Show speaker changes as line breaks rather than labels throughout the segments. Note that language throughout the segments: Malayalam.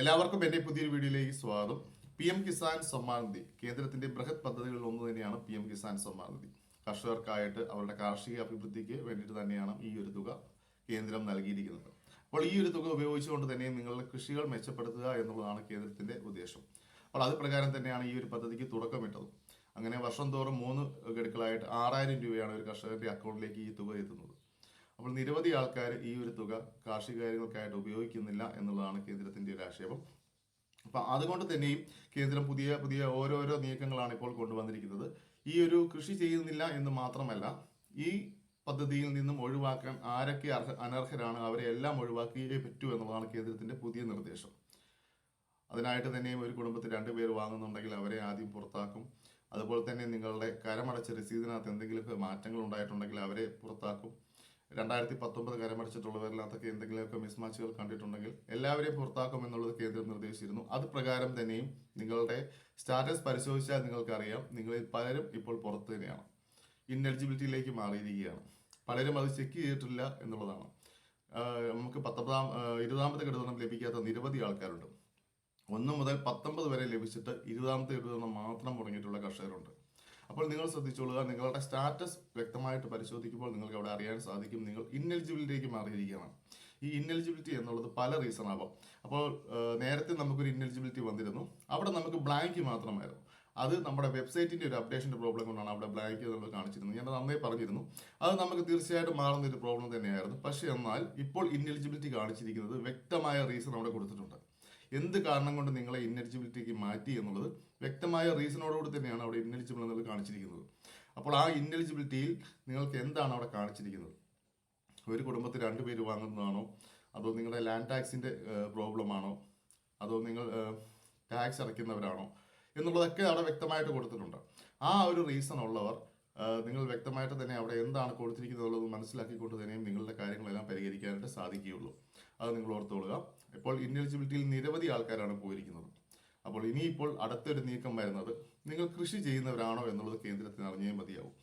എല്ലാവർക്കും എന്റെ പുതിയൊരു വീഡിയോയിലേക്ക് സ്വാഗതം. P M Kisan Samman Nidhi. കേന്ദ്രത്തിന്റെ ബൃഹത് പദ്ധതികളിൽ ഒന്ന് തന്നെയാണ് പി എം കിസാൻ സമ്മാൻ നിധി. കർഷകർക്കായിട്ട് അവരുടെ കാർഷിക അഭിവൃദ്ധിക്ക് വേണ്ടിയിട്ട് തന്നെയാണ് ഈ ഒരു തുക കേന്ദ്രം നൽകിയിരിക്കുന്നത്. അപ്പോൾ ഈ ഒരു തുക ഉപയോഗിച്ചുകൊണ്ട് തന്നെ നിങ്ങളുടെ കൃഷികൾ മെച്ചപ്പെടുത്തുക എന്നുള്ളതാണ് കേന്ദ്രത്തിന്റെ ഉദ്ദേശം. അപ്പോൾ അത് പ്രകാരം തന്നെയാണ് ഈ ഒരു പദ്ധതിക്ക് തുടക്കമിട്ടത്. അങ്ങനെ വർഷം തോറും മൂന്ന് ഗഡുക്കളായിട്ട് ആറായിരം രൂപയാണ് ഒരു കർഷകന്റെ അക്കൗണ്ടിലേക്ക് ഈ തുക എത്തുന്നത്. അപ്പോൾ നിരവധി ആൾക്കാർ ഈ ഒരു തുക കാർഷിക കാര്യങ്ങൾക്കായിട്ട് ഉപയോഗിക്കുന്നില്ല എന്നുള്ളതാണ് കേന്ദ്രത്തിന്റെ ഒരു ആക്ഷേപം. അപ്പം അതുകൊണ്ട് തന്നെയും കേന്ദ്രം പുതിയ പുതിയ ഓരോരോ നീക്കങ്ങളാണ് ഇപ്പോൾ കൊണ്ടുവന്നിരിക്കുന്നത്. ഈ ഒരു കൃഷി ചെയ്യുന്നില്ല എന്ന് മാത്രമല്ല ഈ പദ്ധതിയിൽ നിന്നും ഒഴിവാക്കാൻ ആരൊക്കെ അനർഹരാണ് അവരെ എല്ലാം ഒഴിവാക്കിയേ പറ്റൂ എന്നുള്ളതാണ് കേന്ദ്രത്തിന്റെ പുതിയ നിർദ്ദേശം. അതിനായിട്ട് തന്നെയും ഒരു കുടുംബത്തിൽ രണ്ടുപേർ വാങ്ങുന്നുണ്ടെങ്കിൽ അവരെ ആദ്യം പുറത്താക്കും. അതുപോലെ തന്നെ നിങ്ങളുടെ കരമടച്ച രസീതിനകത്ത് എന്തെങ്കിലുമൊക്കെ മാറ്റങ്ങൾ ഉണ്ടായിട്ടുണ്ടെങ്കിൽ അവരെ പുറത്താക്കും. രണ്ടായിരത്തി പത്തൊമ്പത് കരമടച്ചിട്ടുള്ളവരിനകത്തൊക്കെ എന്തെങ്കിലുമൊക്കെ മിസ്മാച്ചുകൾ കണ്ടിട്ടുണ്ടെങ്കിൽ എല്ലാവരെയും പുറത്താക്കും എന്നുള്ളത് കേന്ദ്രം നിർദ്ദേശിച്ചിരുന്നു. അത് പ്രകാരം തന്നെയും നിങ്ങളുടെ സ്റ്റാറ്റസ് പരിശോധിച്ചാൽ നിങ്ങൾക്കറിയാം. നിങ്ങളിൽ പലരും ഇപ്പോൾ പുറത്ത് തന്നെയാണ്. ഇൻഎലിജിബിലിറ്റിയിലേക്ക് മാറിയിരിക്കുകയാണ്. പലരും അത് ചെക്ക് ചെയ്തിട്ടില്ല എന്നുള്ളതാണ്. നമുക്ക് പത്തൊമ്പതാം ഇരുപതാമത്തെ ഘടകം ലഭിക്കാത്ത നിരവധി ആൾക്കാരുണ്ട്. ഒന്ന് മുതൽ പത്തൊമ്പത് വരെ ലഭിച്ചിട്ട് ഇരുപതാമത്തെ ഘടകം മാത്രം മുടങ്ങിയിട്ടുള്ള കർഷകരുണ്ട്. അപ്പോൾ നിങ്ങൾ ശ്രദ്ധിച്ചോളുക. നിങ്ങളുടെ സ്റ്റാറ്റസ് വ്യക്തമായിട്ട് പരിശോധിക്കുമ്പോൾ നിങ്ങൾക്ക് അവിടെ അറിയാൻ സാധിക്കും. നിങ്ങൾ ഇന്നെലിജിബിലിറ്റിക്ക് മാറിയിരിക്കുകയാണ്. ഈ ഇന്നെലിജിബിലിറ്റി എന്നുള്ളത് പല റീസൺ ആവാം. അപ്പോൾ നേരത്തെ നമുക്കൊരു ഇന്നെലിജിബിലിറ്റി വന്നിരുന്നു. അവിടെ നമുക്ക് ബ്ലാങ്ക് മാത്രമായിരുന്നു. അത് നമ്മുടെ വെബ്സൈറ്റിന്റെ ഒരു അപ്ഡേഷന്റെ പ്രോബ്ലം കൊണ്ടാണ് അവിടെ ബ്ലാങ്ക് നമ്മൾ കാണിച്ചിരുന്നത്. ഞാൻ നന്നേ പറഞ്ഞിരുന്നു. അത് നമുക്ക് തീർച്ചയായിട്ടും മാറുന്ന ഒരു പ്രോബ്ലം തന്നെയായിരുന്നു. പക്ഷേ എന്നാൽ ഇപ്പോൾ ഇന്നെലിജിബിലിറ്റി കാണിച്ചിരിക്കുന്നത് വ്യക്തമായ റീസൺ അവിടെ കൊടുത്തിട്ടുണ്ട്. എന്ത് കാരണം കൊണ്ട് നിങ്ങളെ ഇന്നെലിജിബിലിറ്റിക്ക് മാറ്റി എന്നുള്ളത് വ്യക്തമായ റീസണോടുകൂടി തന്നെയാണ് അവിടെ ഇന്നെലിജിബിൾ എന്നുള്ളത് കാണിച്ചിരിക്കുന്നത്. അപ്പോൾ ആ ഇന്നെലിജിബിലിറ്റിയിൽ നിങ്ങൾക്ക് എന്താണ് അവിടെ കാണിച്ചിരിക്കുന്നത്? ഒരു കുടുംബത്തിൽ രണ്ട് പേര് വാങ്ങുന്നതാണോ? അതോ നിങ്ങളുടെ ലാൻഡ് ടാക്സിന്റെ പ്രോബ്ലം ആണോ? അതോ നിങ്ങൾ ടാക്സ് അടയ്ക്കുന്നവരാണോ? എന്നുള്ളതൊക്കെ അവിടെ വ്യക്തമായിട്ട് കൊടുത്തിട്ടുണ്ട്. ആ ഒരു റീസൺ ഉള്ളവർ നിങ്ങൾ വ്യക്തമായിട്ട് തന്നെ അവിടെ എന്താണ് കൊടുത്തിരിക്കുന്നത് മനസ്സിലാക്കിക്കൊണ്ട് തന്നെയും നിങ്ങളുടെ കാര്യങ്ങളെല്ലാം പരിഹരിക്കാനായിട്ട് സാധിക്കുകയുള്ളൂ. അത് നിങ്ങൾ ഓർത്തുകൊള്ളുക ഇപ്പോൾ ഇൻഎലിജിബിലിറ്റിയിൽ നിരവധി ആൾക്കാരാണ് പോയിരിക്കുന്നത്. അപ്പോൾ ഇനിയിപ്പോൾ അടുത്തൊരു നീക്കം വരുന്നത് നിങ്ങൾ കൃഷി ചെയ്യുന്നവരാണോ എന്നുള്ളത് കേന്ദ്രത്തിന് അറിഞ്ഞേ മതിയാവും.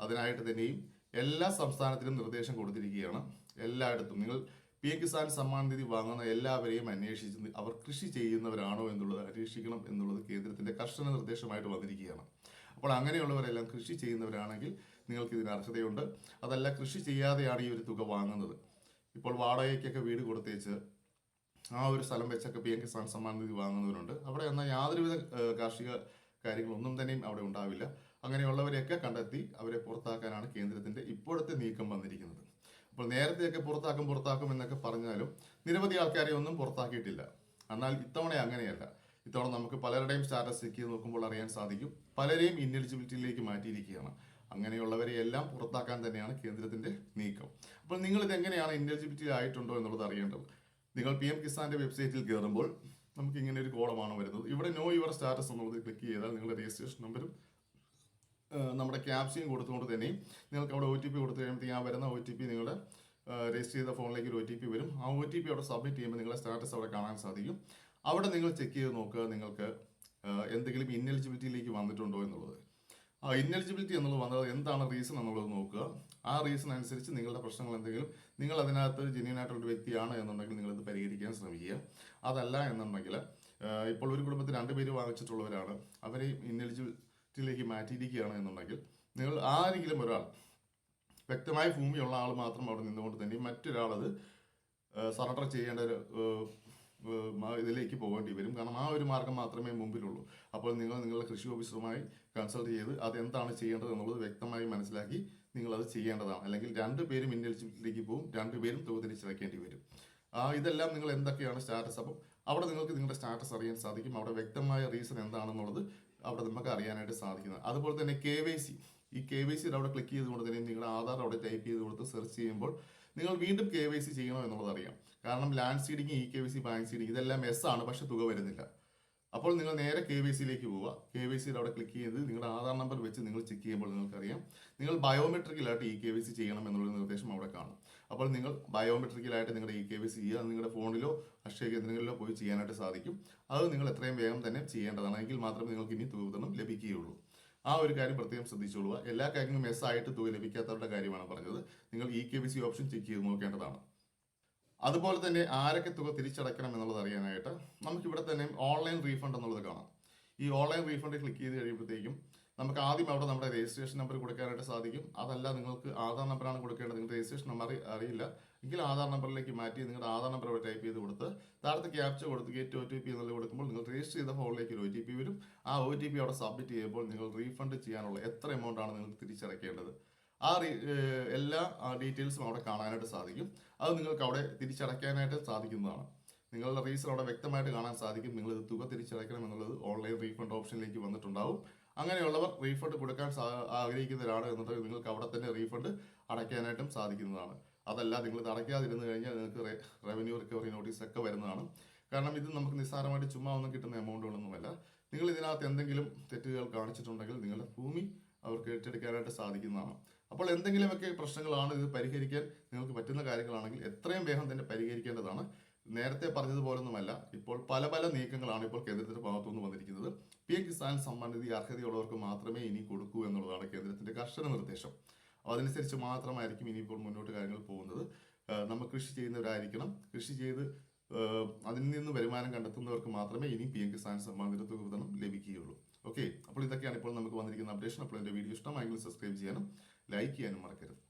അതിനായിട്ട് തന്നെയും എല്ലാ സംസ്ഥാനത്തിനും നിർദ്ദേശം കൊടുത്തിരിക്കുകയാണ്. എല്ലായിടത്തും നിങ്ങൾ പി എം കിസാൻ സമ്മാൻ നിധി വാങ്ങുന്ന എല്ലാവരെയും അന്വേഷിച്ച് അവർ കൃഷി ചെയ്യുന്നവരാണോ എന്നുള്ളത് അന്വേഷിക്കണം എന്നുള്ളത് കേന്ദ്രത്തിന്റെ കർശന നിർദ്ദേശമായിട്ട് വന്നിരിക്കുകയാണ്. അപ്പോൾ അങ്ങനെയുള്ളവരെല്ലാം കൃഷി ചെയ്യുന്നവരാണെങ്കിൽ നിങ്ങൾക്ക് ഇതിന് അർഹതയുണ്ട്. അതല്ല കൃഷി ചെയ്യാതെയാണ് ഈ ഒരു തുക വാങ്ങുന്നത്. ഇപ്പോൾ വാടകയ്ക്കൊക്കെ വീട് കൊടുത്തേച്ച് ആ ഒരു സ്ഥലം വെച്ചൊക്കെ പി എം കിസാൻ സമ്മാൻ നിധി വാങ്ങുന്നവരുണ്ട്. അവിടെ എന്നാൽ യാതൊരുവിധ കാർഷിക കാര്യങ്ങളൊന്നും തന്നെയും അവിടെ ഉണ്ടാവില്ല. അങ്ങനെയുള്ളവരെയൊക്കെ കണ്ടെത്തി അവരെ പുറത്താക്കാനാണ് കേന്ദ്രത്തിന്റെ ഇപ്പോഴത്തെ നീക്കം വന്നിരിക്കുന്നത്. അപ്പോൾ നേരത്തെയൊക്കെ പുറത്താക്കും പുറത്താക്കും എന്നൊക്കെ പറഞ്ഞാലും നിരവധി ആൾക്കാരെ ഒന്നും പുറത്താക്കിയിട്ടില്ല. എന്നാൽ ഇത്തവണ അങ്ങനെയല്ല. ഇത്തവണ നമുക്ക് പലരുടെയും സ്റ്റാറ്റസ് ചെക്ക് ചെയ്ത് നോക്കുമ്പോൾ അറിയാൻ സാധിക്കും. പലരെയും ഇന്നെലിജിബിലിറ്റിയിലേക്ക് മാറ്റിയിരിക്കുകയാണ്. അങ്ങനെയുള്ളവരെ എല്ലാം പുറത്താക്കാൻ തന്നെയാണ് കേന്ദ്രത്തിന്റെ നീക്കം. അപ്പോൾ നിങ്ങൾ ഇത് എങ്ങനെയാണ് ഇന്നെലിജിബിലിറ്റി ആയിട്ടുണ്ടോ എന്നുള്ളത് അറിയേണ്ടത്? നിങ്ങൾ പി എം കിസാന്റെ വെബ്സൈറ്റിൽ കയറുമ്പോൾ നമുക്ക് ഇങ്ങനെ ഒരു കോളമാണ് വരുന്നത്. ഇവിടെ നോ യുവർ സ്റ്റാറ്റസ് എന്നുള്ളത് ക്ലിക്ക് ചെയ്താൽ നിങ്ങളുടെ രജിസ്ട്രേഷൻ നമ്പരും നമ്മുടെ ക്യാപ്സിയും കൊടുത്തുകൊണ്ട് തന്നെയും നിങ്ങൾക്ക് അവിടെ ഒ ടി പി കൊടുത്തു കഴിയുമ്പോഴത്തേക്ക് ആ വരുന്ന ഒ ടി പി നിങ്ങളുടെ രജിസ്റ്റർ ചെയ്ത ഫോണിലേക്ക് ഒരു ഒ ടി പി വരും. ആ ഒ ടി പി അവിടെ സബ്മിറ്റ് ചെയ്യുമ്പോൾ നിങ്ങളുടെ സ്റ്റാറ്റസ് അവിടെ കാണാൻ സാധിക്കും. അവിടെ നിങ്ങൾ ചെക്ക് ചെയ്ത് നോക്കുക നിങ്ങൾക്ക് എന്തെങ്കിലും ഇന്നെലിജിബിലിറ്റിയിലേക്ക് വന്നിട്ടുണ്ടോ എന്നുള്ളത്. ആ ഇന്നെലിജിബിലിറ്റി എന്നുള്ളത് വന്നത് എന്താണ് റീസൺ എന്നുള്ളത് നോക്കുക. ആ റീസൺ അനുസരിച്ച് നിങ്ങളുടെ പ്രശ്നങ്ങൾ എന്തെങ്കിലും നിങ്ങൾ അതിനകത്ത് ഒരു വ്യക്തിയാണ് എന്നുണ്ടെങ്കിൽ നിങ്ങളത് പരിഹരിക്കാൻ ശ്രമിക്കുക. അതല്ല എന്നുണ്ടെങ്കിൽ ഇപ്പോൾ ഒരു കുടുംബത്തിൽ രണ്ടുപേര് വാങ്ങിച്ചിട്ടുള്ളവരാണ് അവരെ ഇന്നെലിജിബിലിറ്റിയിലേക്ക് മാറ്റിയിരിക്കുകയാണ് എന്നുണ്ടെങ്കിൽ നിങ്ങൾ ആരെങ്കിലും ഒരാൾ വ്യക്തമായ ഭൂമിയുള്ള ആൾ മാത്രം അവിടെ നിന്നുകൊണ്ട് തന്നെ മറ്റൊരാളത് സറണ്ടർ ചെയ്യേണ്ട ഒരു ഇതിലേക്ക് പോകേണ്ടി വരും. കാരണം ആ ഒരു മാർഗം മാത്രമേ മുമ്പിലുള്ളൂ. അപ്പോൾ നിങ്ങൾ നിങ്ങളുടെ കൃഷി ഓഫീസറുമായി കൺസൾട്ട് ചെയ്ത് അതെന്താണ് ചെയ്യേണ്ടത് എന്നുള്ളത് വ്യക്തമായി മനസ്സിലാക്കി നിങ്ങളത് ചെയ്യേണ്ടതാണ്. അല്ലെങ്കിൽ രണ്ട് പേരും ഇന്നലിജിബിലിറ്റിയിലേക്ക് പോകും രണ്ടുപേരും തുക തിരിച്ചടയ്ക്കേണ്ടി വരും. ഇതെല്ലാം നിങ്ങൾ എന്തൊക്കെയാണ് സ്റ്റാറ്റസ്? അപ്പം അവിടെ നിങ്ങൾക്ക് നിങ്ങളുടെ സ്റ്റാറ്റസ് അറിയാൻ സാധിക്കും. അവിടെ വ്യക്തമായ റീസൺ എന്താണെന്നുള്ളത് അവിടെ നമുക്ക് അറിയാനായിട്ട് സാധിക്കുന്നത്. അതുപോലെ തന്നെ കെ വൈ സി. ഈ കെ വൈ സി അവിടെ ക്ലിക്ക് ചെയ്തുകൊണ്ട് തന്നെ നിങ്ങളുടെ ആധാർ അവിടെ ടൈപ്പ് ചെയ്ത് കൊടുത്ത് സെർച്ച് ചെയ്യുമ്പോൾ നിങ്ങൾ വീണ്ടും കെ വൈ സി ചെയ്യണോ എന്നുള്ളത് അറിയാം. കാരണം land seeding E K Y C bank seeding ഇതെല്ലാം എസ് ആണ് പക്ഷെ തുക വരുന്നില്ല. അപ്പോൾ നിങ്ങൾ നേരെ കെ വൈ സിയിലേക്ക് പോവുക. കെ വൈ സിയിൽ അവിടെ ക്ലിക്ക് ചെയ്ത് നിങ്ങളുടെ ആധാർ നമ്പർ വെച്ച് നിങ്ങൾ ചെക്ക് ചെയ്യുമ്പോൾ നിങ്ങൾക്കറിയാം നിങ്ങൾ ബയോമെട്രിക്കലായിട്ട് ഇ കെ വൈ സി ചെയ്യണം എന്നുള്ള നിർദ്ദേശം അവിടെ കാണും. അപ്പോൾ നിങ്ങൾ ബയോമെട്രിക്കലായിട്ട് നിങ്ങളുടെ ഇ കെ വൈ സി ചെയ്യുക. അത് നിങ്ങളുടെ ഫോണിലോ അക്ഷയ കേന്ദ്രങ്ങളിലോ പോയി ചെയ്യാനായിട്ട് സാധിക്കും. അത് നിങ്ങൾ എത്രയും വേഗം തന്നെ ചെയ്യേണ്ടതാണ്. എങ്കിൽ മാത്രമേ നിങ്ങൾക്ക് ഇനി തുക വിതരണം ലഭിക്കുകയുള്ളൂ. ആ ഒരു കാര്യം പ്രത്യേകം ശ്രദ്ധിച്ചോളുക. എല്ലാ കാര്യങ്ങളും മെസ്സായിട്ട് തുക ലഭിക്കാത്തവരുടെ കാര്യമാണ് പറഞ്ഞത്. നിങ്ങൾ E K V C option check ചെയ്ത് നോക്കേണ്ടതാണ്. അതുപോലെ തന്നെ ആരൊക്കെ തുക തിരിച്ചടക്കണം എന്നുള്ളത് അറിയാനായിട്ട് നമുക്ക് ഇവിടെ തന്നെ ഓൺലൈൻ റീഫണ്ട് എന്നുള്ളത് കാണാം. ഈ ഓൺലൈൻ റീഫണ്ട് ക്ലിക്ക് ചെയ്ത് കഴിയുമ്പോഴത്തേക്കും നമുക്ക് ആദ്യം അവിടെ നമ്മുടെ രജിസ്ട്രേഷൻ നമ്പർ കൊടുക്കാനായിട്ട് സാധിക്കും. അതല്ല നിങ്ങൾക്ക് ആധാർ നമ്പറാണ് കൊടുക്കേണ്ടത്. നിങ്ങളുടെ രജിസ്ട്രേഷൻ നമ്പർ അറിയില്ല. എങ്കിൽ ആധാർ നമ്പറിലേക്ക് മാറ്റി നിങ്ങളുടെ ആധാർ നമ്പർ ടൈപ്പ് ചെയ്ത് കൊടുത്ത് താഴത്തെ ക്യാപ്ച കൊടുത്ത് ഗേറ്റ് ഒ ടി പി എന്നുള്ളത് കൊടുക്കുമ്പോൾ നിങ്ങൾ രജിസ്റ്റർ ചെയ്ത ഫോണിലേക്ക് ഒരു ഒ ടി പി വരും. ആ ഒ ടി പി അവിടെ സബ്മിറ്റ് ചെയ്യുമ്പോൾ നിങ്ങൾ റീഫണ്ട് ചെയ്യാനുള്ള എത്ര എമൗണ്ട് ആണ് നിങ്ങൾക്ക് തിരിച്ചടയ്ക്കേണ്ടത്. ആ എല്ലാ ഡീറ്റെയിൽസും അവിടെ കാണാനായിട്ട് സാധിക്കും. അത് നിങ്ങൾക്ക് അവിടെ തിരിച്ചടയ്ക്കാനായിട്ട് സാധിക്കുന്നതാണ്. നിങ്ങളുടെ റീസൺ അവിടെ വ്യക്തമായിട്ട് കാണാൻ സാധിക്കും. നിങ്ങൾ ഇത് തുക തിരിച്ചടയ്ക്കണം എന്നുള്ളത് ഓൺലൈൻ റീഫണ്ട് ഓപ്ഷനിലേക്ക് വന്നിട്ടുണ്ടാവും. അങ്ങനെയുള്ളവർ റീഫണ്ട് കൊടുക്കാൻ ആഗ്രഹിക്കുന്നവരാണ് എന്നുണ്ടെങ്കിൽ നിങ്ങൾക്ക് അവിടെ തന്നെ റീഫണ്ട് അടയ്ക്കാനായിട്ടും സാധിക്കുന്നതാണ്. അതല്ല നിങ്ങൾ അടയ്ക്കാതിരുന്നു കഴിഞ്ഞാൽ നിങ്ങൾക്ക് റവന്യൂ റിക്കവറി നോട്ടീസ് ഒക്കെ വരുന്നതാണ്. കാരണം ഇത് നമുക്ക് നിസ്സാരമായിട്ട് ചുമ്മാ ഒന്നും കിട്ടുന്ന എമൗണ്ടുകളൊന്നുമല്ല നിങ്ങൾ ഇതിനകത്ത് എന്തെങ്കിലും തെറ്റുകൾ കാണിച്ചിട്ടുണ്ടെങ്കിൽ നിങ്ങളുടെ ഭൂമി അവർക്ക് ഏറ്റെടുക്കാനായിട്ട് സാധിക്കുന്നതാണ്. അപ്പോൾ എന്തെങ്കിലുമൊക്കെ പ്രശ്നങ്ങളാണ് ഇത് പരിഹരിക്കാൻ നിങ്ങൾക്ക് പറ്റുന്ന കാര്യങ്ങളാണെങ്കിൽ എത്രയും വേഗം തന്നെ പരിഹരിക്കേണ്ടതാണ്. നേരത്തെ പറഞ്ഞതുപോലൊന്നുമല്ല. ഇപ്പോൾ പല പല നീക്കങ്ങളാണ് ഇപ്പോൾ കേന്ദ്രത്തിന്റെ ഭാഗത്തുനിന്ന് വന്നിരിക്കുന്നത്. പി എം കിസാൻ സമ്മാൻ നിധി അർഹതയുള്ളവർക്ക് മാത്രമേ ഇനി കൊടുക്കൂ എന്നുള്ളതാണ് കേന്ദ്രത്തിന്റെ കർശന നിർദ്ദേശം. അതനുസരിച്ച് മാത്രമായിരിക്കും ഇനിയിപ്പോൾ മുന്നോട്ട് കാര്യങ്ങൾ പോകുന്നത്. നമ്മൾ കൃഷി ചെയ്യുന്നവരായിരിക്കണം. കൃഷി ചെയ്ത് അതിൽ നിന്ന് വരുമാനം കണ്ടെത്തുന്നവർക്ക് മാത്രമേ ഇനി പി എം കിസാൻ സമ്മാൻ വിതരണം ലഭിക്കുകയുള്ളൂ. ഓക്കെ? അപ്പോൾ ഇതൊക്കെയാണ് ഇപ്പോൾ നമുക്ക് വന്നിരിക്കുന്ന അപ്ഡേഷൻ. അപ്പോൾ എന്റെ വീഡിയോ ഇഷ്ടമായെങ്കിൽ സബ്സ്ക്രൈബ് ചെയ്യാനും ലൈക്ക് ചെയ്യാനും മറക്കരുത്.